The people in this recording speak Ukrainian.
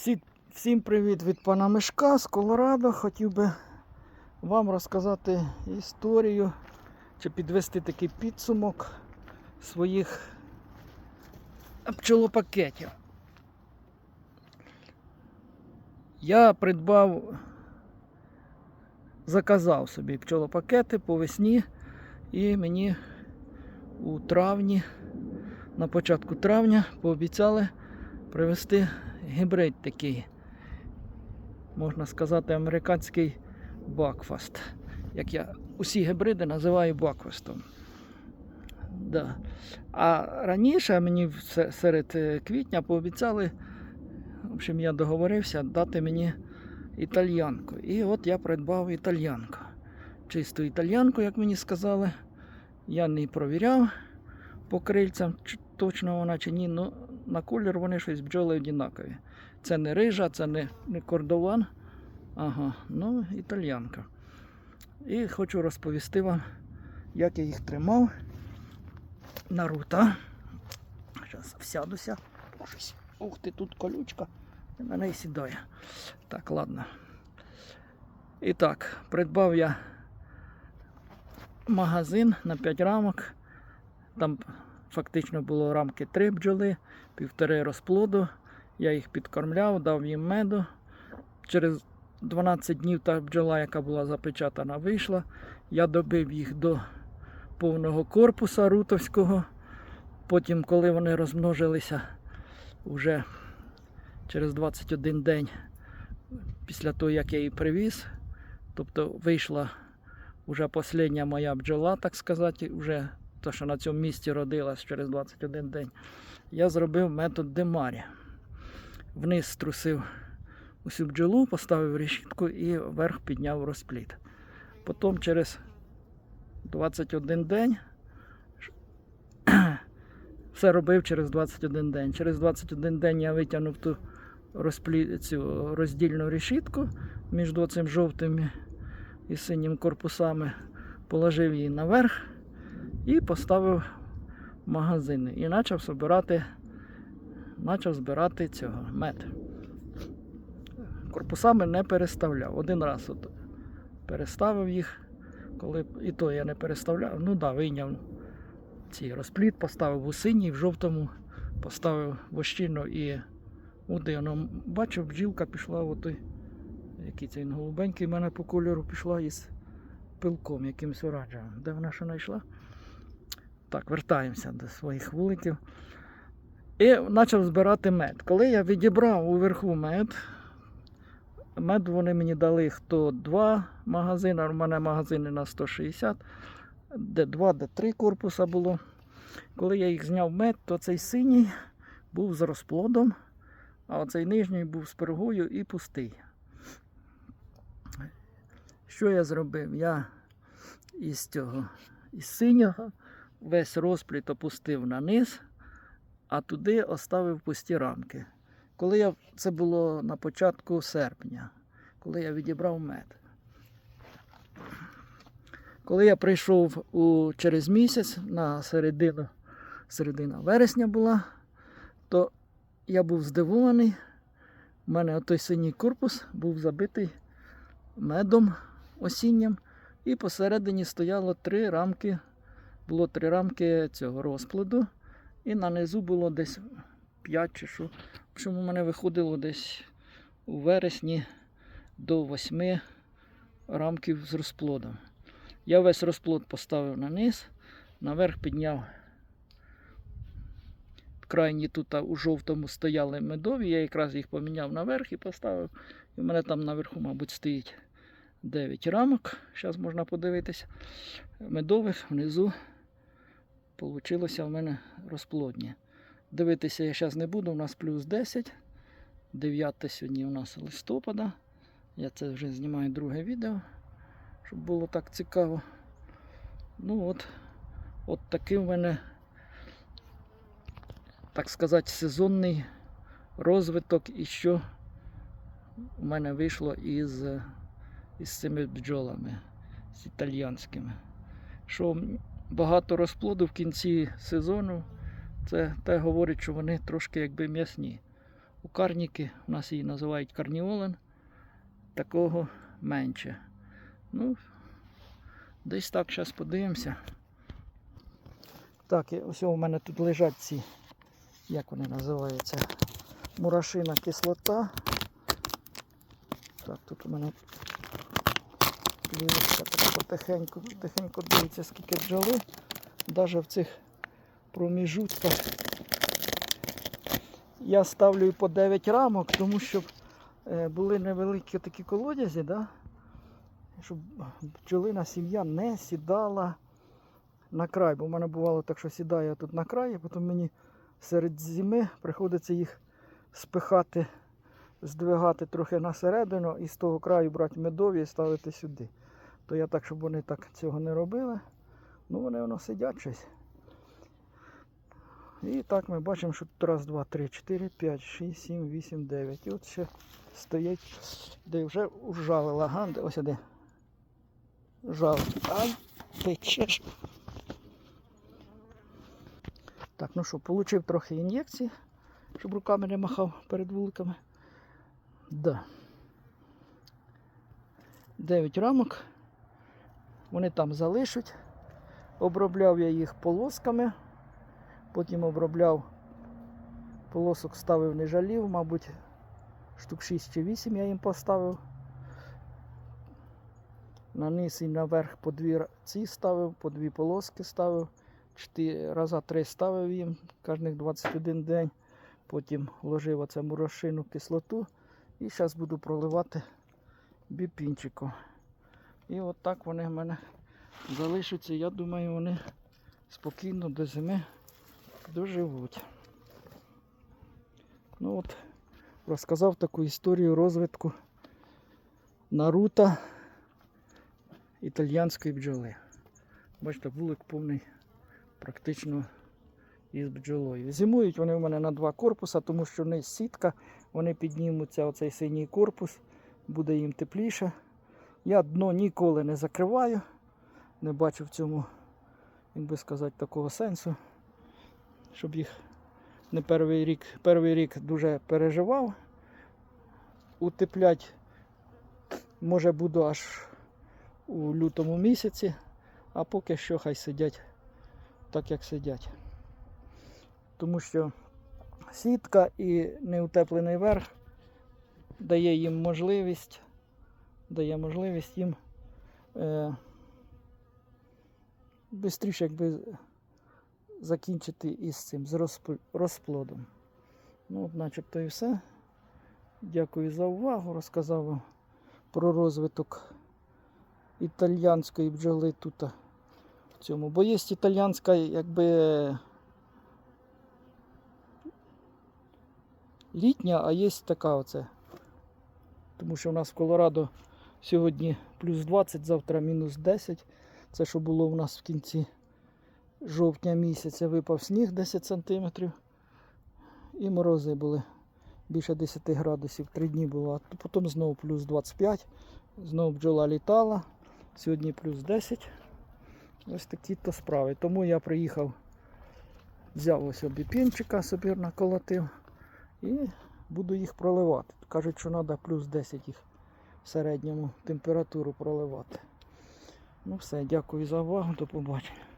Всі, всім привіт від пана Мишка з Колорадо. Хотів би вам розказати історію чи підвести такий підсумок своїх пчолопакетів. Я придбав, заказав собі пчолопакети по весні і мені у травні, на початку травня пообіцяли привезти гібрид такий, можна сказати, американський бакфаст. Як я усі гібриди називаю бакфастом. Да. А раніше мені серед е, квітня пообіцяли, в общем, я договорився дати мені італьянку. І от я придбав італьянку. Чисту італьянку, як мені сказали. Я не провіряв по крильцям, точно вона чи ні. Ну, на колір вони щось бджоли однакові. Це не рижа, це не, не кордован. Ага, ну, італьянка. І хочу розповісти вам, як я їх тримав. Наруто. Зараз всядуся. Ух ти, тут колючка. І на неї сідає. Так, ладно. І так, придбав я магазин на 5 рамок. Там фактично було рамки 3 бджоли, півтори розплоду. Я їх підкормляв, дав їм меду. Через 12 днів та бджола, яка була запечатана, вийшла. Я добив їх до повного корпуса рутовського. Потім, коли вони розмножилися вже через 21 день після того, як я її привіз, тобто вийшла вже остання моя бджола, так сказати, вже та, що на цьому місці родилась через 21 день, я зробив метод Демарі. Вниз струсив усю бджолу, поставив решітку і вверх підняв розпліт. Потім через 21 день все робив через 21 день. Через 21 день я витягнув ту розплі... цю роздільну решітку між цим жовтим і синім корпусами, положив її наверх і поставив магазини. І почав збирати, почав збирати цього мед. Корпусами не переставляв. Один раз от переставив їх, коли і то я не переставляв. Ну да, вийняв ці розпліт, поставив у синій, в жовтому, поставив вощину і удину. Бачив, бджілка пішла, отой, який це він голубенький, в мене по кольору пішла із пилком якимось оранжевим. Де вона що знайшла? Так, вертаємося до своїх вуликів. І почав збирати мед. Коли я відібрав уверху мед, мед вони мені дали хто два магазини, у мене магазини на 160, де два, де три корпуса було. Коли я їх зняв мед, то цей синій був з розплодом, а оцей нижній був з пергою і пустий. Що я зробив? Я із цього, із синього весь розпліт опустив на низ, а туди оставив пусті рамки. Коли я, це було на початку серпня, коли я відібрав мед. Коли я прийшов у, через місяць на середину, середина вересня була, то я був здивований. У мене той синій корпус був забитий медом осінням, і посередині стояло три рамки, було три рамки цього розплоду, і на низу було десь 5 чи що. В общем, у мене виходило десь у вересні до 8 рамків з розплодом. Я весь розплод поставив на низ, наверх підняв. Крайні тут у жовтому стояли медові, я якраз їх поміняв наверх і поставив. І в мене там наверху, мабуть, стоїть 9 рамок. Зараз можна подивитися. Медових внизу вийшло в мене розплодні. Дивитися я зараз не буду, у нас плюс 10. 9 сьогодні у нас листопада. Я це вже знімаю друге відео, щоб було так цікаво. Ну от, от такий в мене, так сказати, сезонний розвиток і що у мене вийшло із, із цими бджолами, з італіянськими. Що багато розплоду в кінці сезону, це те говорить, що вони трошки якби м'ясні. У кукарніки, у нас її називають карніолен, такого менше. Ну, десь так зараз подивимося. Так, ось у мене тут лежать ці, як вони називаються, мурашина кислота. Так, тут у мене плівочка так потихеньку, потихеньку дивиться, скільки бджоли. Навіть в цих проміжутках я ставлю по 9 рамок, тому що е, були невеликі такі колодязі, да? щоб бджолина сім'я не сідала на край. Бо в мене бувало так, що сідаю я тут на край, а потім мені серед зими приходиться їх спихати, здвигати трохи на середину і з того краю брати медові і ставити сюди. То я так, щоб вони так цього не робили. Ну вони воно сидять щось. І так ми бачимо, що тут раз, два, три, чотири, п'ять, шість, сім, вісім, дев'ять. І от ще стоять, де вже ужалила ганди. Ось де. Жал. А, печеш. Так, ну що, получив трохи ін'єкцій, щоб руками не махав перед вуликами. Да. 9 рамок. Вони там залишать. Обробляв я їх полосками. Потім обробляв полосок ставив не жалів, мабуть, штук 6 чи 8 я їм поставив. На низ і наверх по дві ці ставив, по дві полоски ставив. Чотири рази три ставив їм кожних 21 день. Потім ложив оце мурошину кислоту. І зараз буду проливати біпінчиком. І от так вони в мене залишаться. Я думаю, вони спокійно до зими доживуть. Ну от, розказав таку історію розвитку Наруто італьянської бджоли. Бачите, вулик повний практично із бджолою. Зимують вони в мене на два корпуса, тому що не сітка, вони піднімуться оцей синій корпус, буде їм тепліше. Я дно ніколи не закриваю, не бачу в цьому, як би сказати, такого сенсу, щоб їх не перший рік, перший рік дуже переживав. Утеплять, може буду аж у лютому місяці, а поки що хай сидять так, як сидять. Тому що сітка і неутеплений верх дає їм можливість, дає можливість їм е, швидше якби закінчити із цим, з розплодом. Ну, от начебто і все. Дякую за увагу. Розказав вам про розвиток італьянської бджоли тут в цьому. Бо є італьянська, якби літня, а є така оце. Тому що у нас в Колорадо сьогодні плюс 20, завтра мінус 10. Це що було у нас в кінці жовтня місяця випав сніг 10 см. І морози були більше 10 градусів. Три дні було. Потім знову плюс 25. Знову бджола літала. Сьогодні плюс 10. Ось такі то справи. Тому я приїхав, взяв ось обіпінчика, собі наколотив і буду їх проливати. Кажуть, що треба плюс 10 їх середньому температуру проливати. Ну все, дякую за увагу, до побачення.